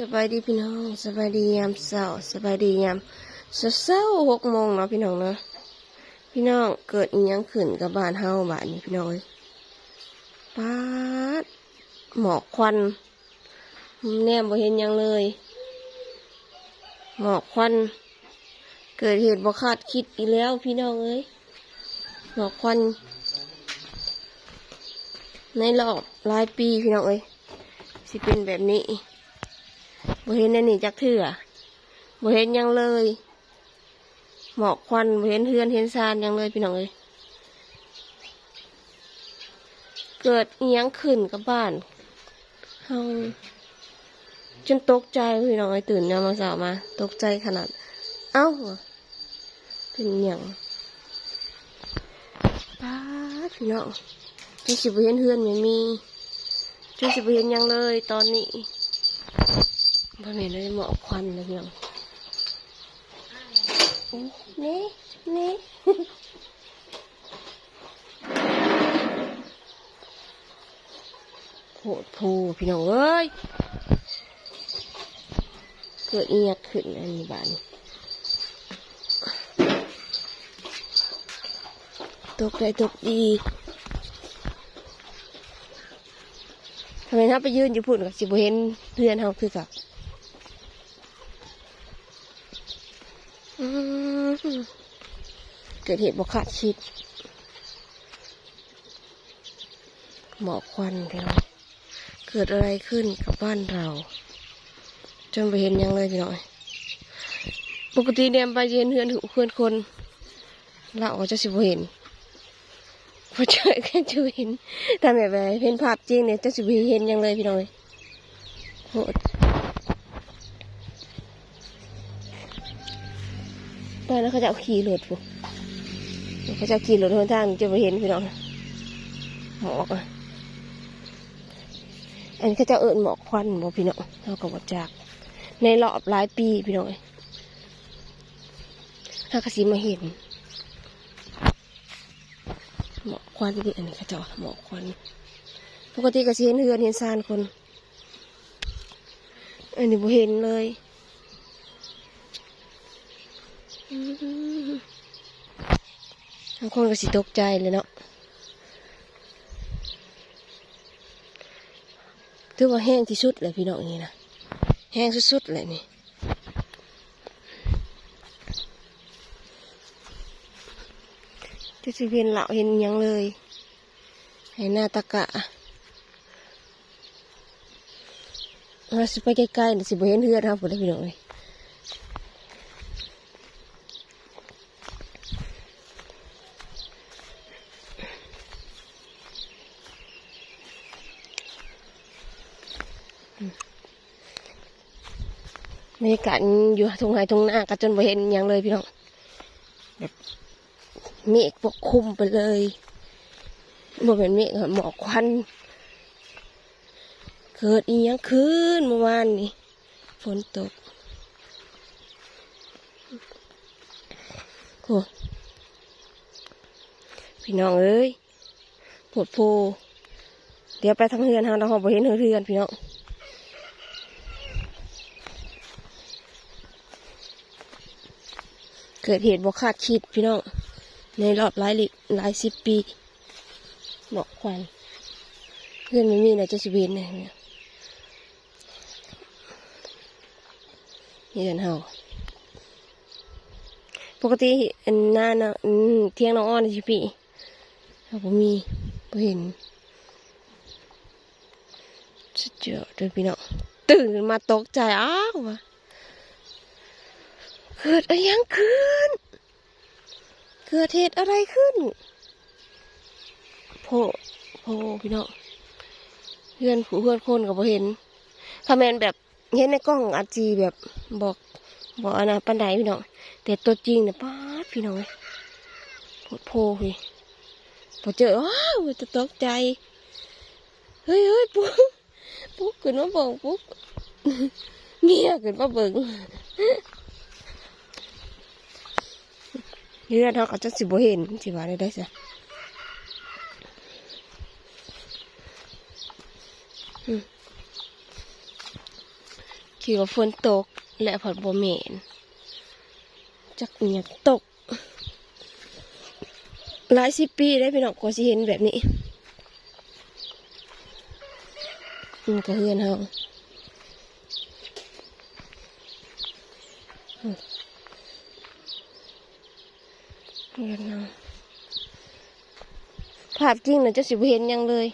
สบายดีพี่น้องสบายดียามเช้าสบายดียามเช้าๆหกโมงเนาะพี่น้องเนาะพี่น้องเกิดอีหยังขึ้นกับบ้านเฮาบ้านนี้พี่น้องเอ้ยป๊าดหมอกควันแนมบ่เห็นยังเลย หมอกควัน เกิดเหตุบ่คาดคิดอีกแล้ว พี่น้องเอ้ยหมอกควัน ในรอบหลายปีพี่น้องเอ้ยสิเป็นแบบนี้ บ่เห็นอันนี้จักเถื่อบ่เห็นยังเลย หมอกควันบ่เห็นเฮือนเห็นซานยังเลยพี่น้องเอ้ยเกิดเอียงขึ้นกับบ้านเฮาจนตกใจพี่น้องเอ้ยตื่นยามมาสาวมา ตกใจขนาด เอ้าเป็นหยังป้าพี่น้องจนสิบเห็นเฮือนไม่มีจนสิบเห็นยังเลยตอนนี้ บ่แม่นเลยหมอกควันเลยพี่น้องนี่นี่โหดพูพี่น้องเอ้ย เกิดเอียดขึ้นอันนี้บ้านตกได้ตกดีทำไมถ้าไปยืนอยู่พุ่นกับสิบเห็นเพื่อนเฮาคือกับ อืม เกิดเหตุบกคาดคิด หมอกควันพี่น้องเกิดอะไรขึ้นกับบ้านเรา จนไปเห็นยังเลยพี่น้องปกติเนี่ยไปเห็นเพื่อนเพื่อนคนเราก็จะสิบเห็นพอเจอแค่จะเห็นแต่แบบแบบเห็นภาพจริงเนี่ยจะสิบเห็นยังเลยพี่น้องโหด ตอนนั้นเขาจะเอาขี่รถปุ๊เขาจะขี่รถทางทางจะไปเห็นพี่น้องหมอกอะอันนเขาจะเอิญหมอกควันบ่พี่น้องเราก็บอจาก ในรอบหลายปีพี่น้องถ้ากระสีมาเห็นหมอกควันที่อันนี้เขาจะหมอกควันปกติกระสีเห็นเฮือนเห็นซานคน อันนี้บ่เห็นเลย ทั้งคนก็สิตกใจเลยเนาะถือว่าแห้งที่สุดเลยพี่น้องนี่นะแห้งสุดๆเลยนี่จะสิเห็นเหล่าเห็นยังเลยให้หน้าตะกะเราสิไปใกล้ๆนะสิบ่เห็นเฮือนครับผมได้พี่น้องเลย บรรยากาศอยู่ตรงไหนตรงหน้าก็จนบ่เห็นหยังเลยพี่น้องแบบเมฆปกคลุมไปเลยบ่เป็นเมฆหมอกควันเกิดอีหยังคืนเมื่อวานนี่ฝนตกโอ้พี่น้องเอ้ยปวดโพเดี๋ยวไปทางเฮือนเฮาเราบ่เห็นเฮือนพี่น้อง เกิดเหตุบ่คาดคิดพี่น้อง ในรอบหลายลิหลายสิบปีบอกควันเพื่อนไม่มีไหนจะสิเวนเนี่ยนี่เห็นเฮาปกติอันหน้านะอืมเที่ยงน้องอ้อนสิพี่เราบ่มีบ่เห็นสุดยอดเลยพี่น้องตื่นมาตกใจอ้าววะ เกิดอะไรยังขึ้น เกิดเหตุอะไรขึ้นโพโพพี่น้องเพื่อนผู้เพื่อนคนกับเห็นคอมเมนแบบเห็นในกล้องอาจีแบบบอกบอกอนนะปันไดพี่น้องแต่ตัวจริงเนี่ยป้าพี่น้องโพดโพพี่พอเจอว้าวจะตกใจ เฮ้ยเฮ้ยปุ๊กปุ๊กขึ้นมาเบิ่งปุ๊กเงียขึ้นมาเบิ่ง เฮือนเขาก็จะสิบเห็นสิว่าได้ได้ซะอืมคิดว่าฝนตก และผดบ่เหม็นจักเนียตก หลายสิบปีได้พี่น้องกว่าสิเห็นแบบนี้มันก็เฮือนเฮาอืม เฮือนเฮาภาพจริงน่ะจะสิบเห็นยังเลย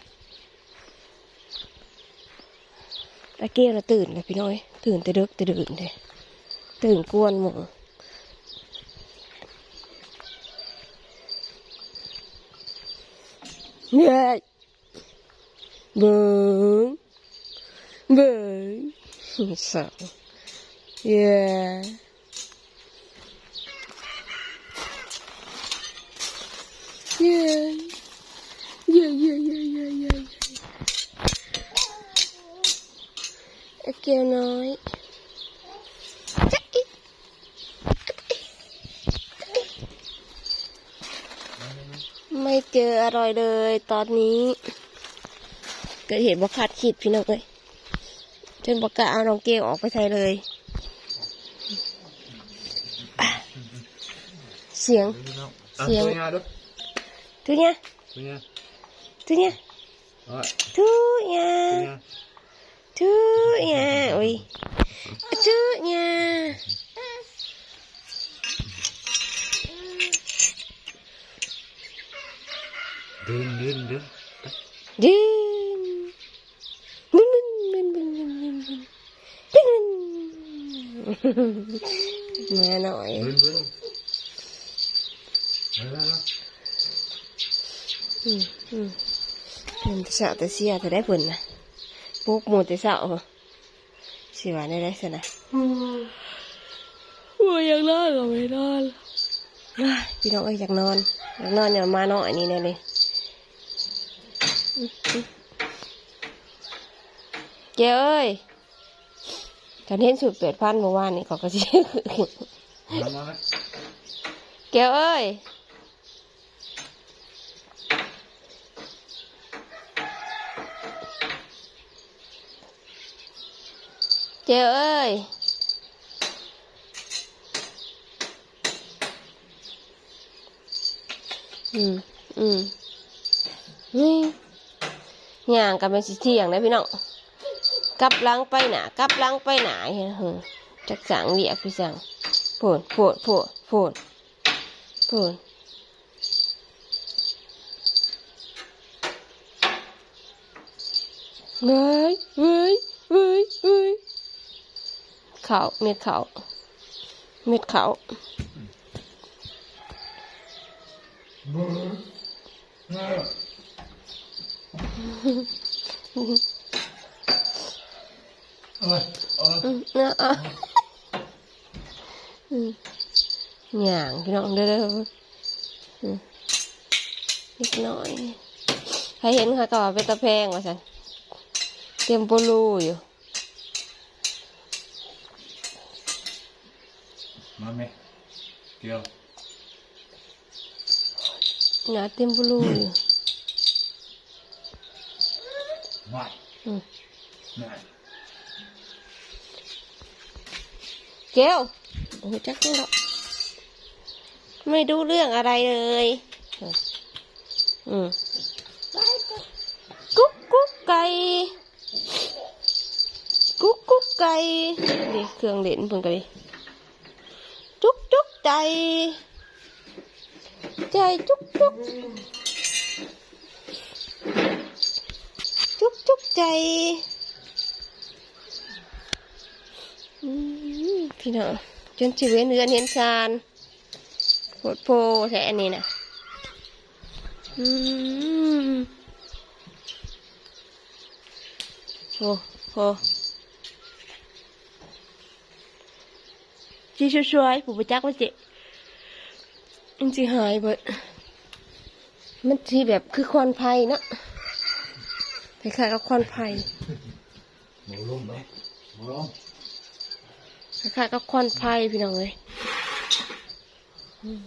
ตะเกียเราตื่นเลยพี่น้อย ตื่นแต่ดึกแต่ดื่นเลยตื่นกวนหมูเนี่ยเบิ้งเบิ้งสาวเย้ เย้เย้เย้เย้เย้เย้เกียวน้อยไม่เจออร่อยเลยตอนนี้เกิดเหตุบ่คาดคิดพี่น้องเอ้ยจนบอกกล้าเอาน้องเกลออกไปใส่เลย เสียง เสียง Thu nha. Thu nha. Thu nha. Thu nha. Thu nha. Ui. Thu nha. Đừng đừng đừng. Đừng. mẹ nội อืมอืมเป็นสาวแต่เสียแต่ได้ผลนะปุ๊กหมดแต่สาวสิว่าได้ได้สินะว่ายังนอนก็ไม่นอนพี่น้องเอ้ยากนอนอยากนอนอย่ามาเนาะอันนี้เนี่เลยเจ้เอ้ยตอนเห็นสูบเปิดพันเมื่อวานนี่ขอกระเจ้เจ้เอ้ย เจ้าเอ้ยอืมอืมนี่ย่างกันเป็นสิเที่ยงนะพี่น้องกลับหลังไปหนากลับหลังไปหนาเฮ้ยหือจักสั่งเรียกพี่สั่งโผดโผดโผดโผดโผดเว้ยเว้ย ขาว เม็ดขาว เม็ดขาเอ้ยเอ้ยอืมนะอะอืมหย่างพี่น้องเด้อเด้ออืมนิดหน่อย ใครเห็นค่ะก็เป็นตะแพงว่าสันเตรียมโปลูอยู่ Mami, kêu. Ngã tim bulu. Ừ. Ngoại. Ừ. Ngoại. Kêu. Ôi chắc không đâu. Mày đu lương ở đây rồi. Ừ. ừ. Cúc cúc cây. Cúc cúc cây. Đi, thường đến vườn cây đi trúc trúc chạy chạy trúc trúc. Trúc trúc chạy พี่น้องจนชีวิตเรือนเห็นชานโคตรโพแท้นี่นะอืมโหโห ชีช่วยๆผู้ประจักษ์ว่าเจ๊มันสิหายเบิดมันทีแบบคือควันไฟเนอะคล้ายๆกับควันไฟหมูลมไหมหมูลมคล้ายๆกับควันไฟพี่น้องเลยอืม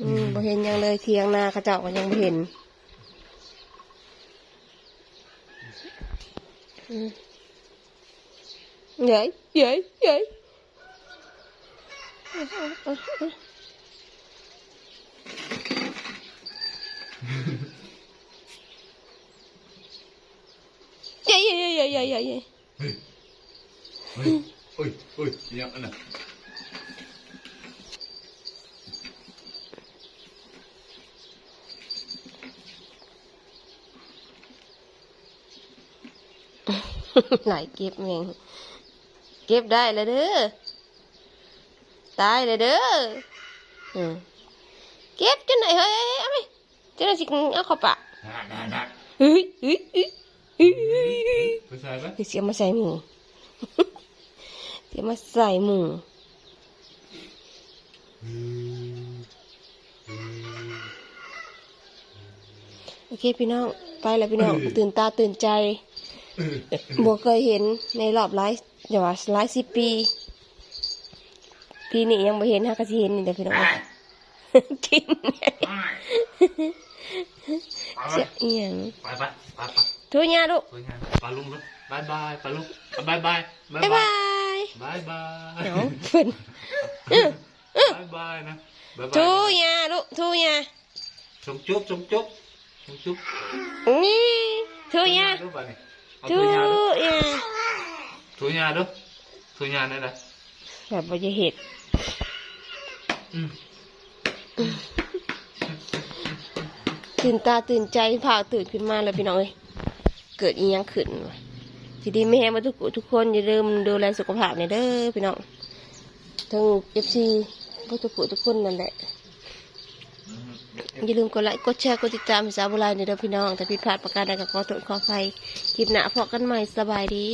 อืมบ่เห็นหยังเลยเทียงนาเขาเจ้าก็ยังบ่เห็นอืมเย้ยเย้ยเย้ Dạ dạ dạ dạ dạ dạ. dạ. Ôi ôi ôi dạ anh à. Lại kiếp mày. kiếp đây là đứa. ตายเลยเด้ออืมเก็บจนไหนเฮ้ยเอาไปจนไหนสิเอาเข้าปากเฮ้ยเฮ้ยเฮ้ยเฮ้ยเฮ้ยเฮ้ยผู้ชายปะเดี๋ยวเสียมาใส่หมูเสียมาใส่หมูโอเคพี่น้องไปแล้วพี่น้องตื่นตาตื่นใจบัวเคยเห็นในรอบหลายอย่าว่าหลายสิบปี ปีนี้ยังไม่เห็นฮะก็สิเห็นนี่เดี๋ยวพี่น้องกินเสียเอียงไปไปไปไปทุกอย่างลูกสวยงามปลาลุงลูกบายบายปลาลุงบายบายบ๊ายบายบายบายเนาเพิ่นบายบายนะบายบายทุกอย่างลูกทุกอย่างชมจุ๊บชมจุ๊บชมจุ๊บนี่ทุกอย่างดูป่ะนี่เอาทุถุกงอยาดูย่างถุงยาดูถุงยาได้เลยแบบว่าจะเห็ดอืม ตื่นตาตื่นใจพาตื่นขึ้นมาเลยพี่น้องเอ้ยเกิดอีหยังขึ้นวะทีดีแม่มาทุกทุกคนอย่าลืมดูแลสุขภาพเนี่ยเด้อพี่น้องทั้งเอฟซีพวกทุกผู้ทุกคนนั่นแหละอย่าลืมกดไลค์กดแชร์กดติดตามสาวโบราณในเด้อพี่น้องแต่ผิดพลาดประการใดก็ขอโทษขออภัยคลิปหน้าพบกันใหม่สบายดี